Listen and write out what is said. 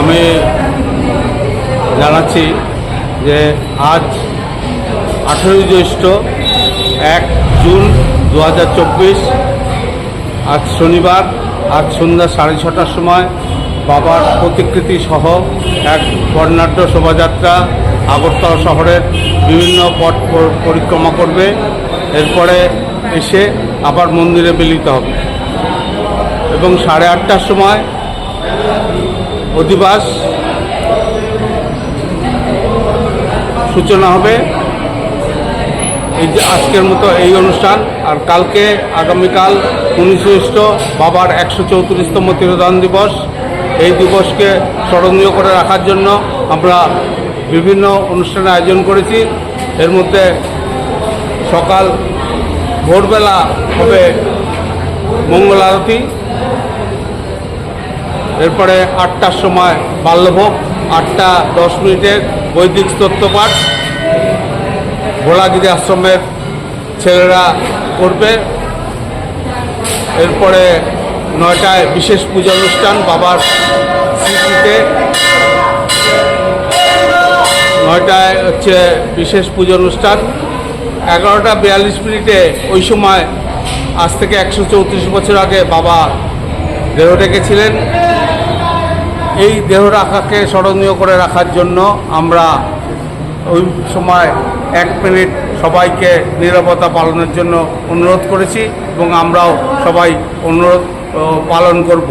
আমি জানাচ্ছি যে আজ আঠেরোই জ্যৈষ্ঠ এক জুন দু হাজার চব্বিশ। আজ শনিবার, আজ সন্ধ্যা সাড়ে ছটার সময় বাবার প্রতিকৃতি সহ এক বর্ণাঢ্য শোভাযাত্রা আগরতলা শহরের বিভিন্ন পথ পরিক্রমা করবে। এরপরে এসে আবার মন্দিরে মিলিত হবে। এবং সাড়ে আটটার সময় অধিবাস সূচনা হবে। এই যে আজকের মতো এই অনুষ্ঠান, আর কালকে আগামীকাল উনিশ বাবার একশো চৌত্রিশতম তিরোধান দিবস। এই দিবসকে স্মরণীয় করে রাখার জন্য আমরা বিভিন্ন অনুষ্ঠানের আয়োজন করেছি। এর মধ্যে সকাল ভোরবেলা হবে মঙ্গল আরতি। এরপরে আটটার সময় বাল্যভোগ, আটটা দশ মিনিটের বৈদিক স্তোত্রপাঠ ভোলাগিরি আশ্রমের ছেলেরা করবে। এরপরে নয়টায় বিশেষ পূজা অনুষ্ঠান বাবার স্মৃতিতে। নয়টায় হচ্ছে বিশেষ পুজো অনুষ্ঠান। এগারোটা বিয়াল্লিশ মিনিটে ওই সময় আজ থেকে একশো চৌত্রিশ বছর আগে বাবা দেহ রেখেছিলেন এই দেহ রাখাকে স্মরণীয় করে রাখার জন্য আমরা ওই সময় এক মিনিট সবাইকে নিরাপত্তা পালনের জন্য অনুরোধ করেছি এবং আমরাও সবাই অনুরোধ পালন করব।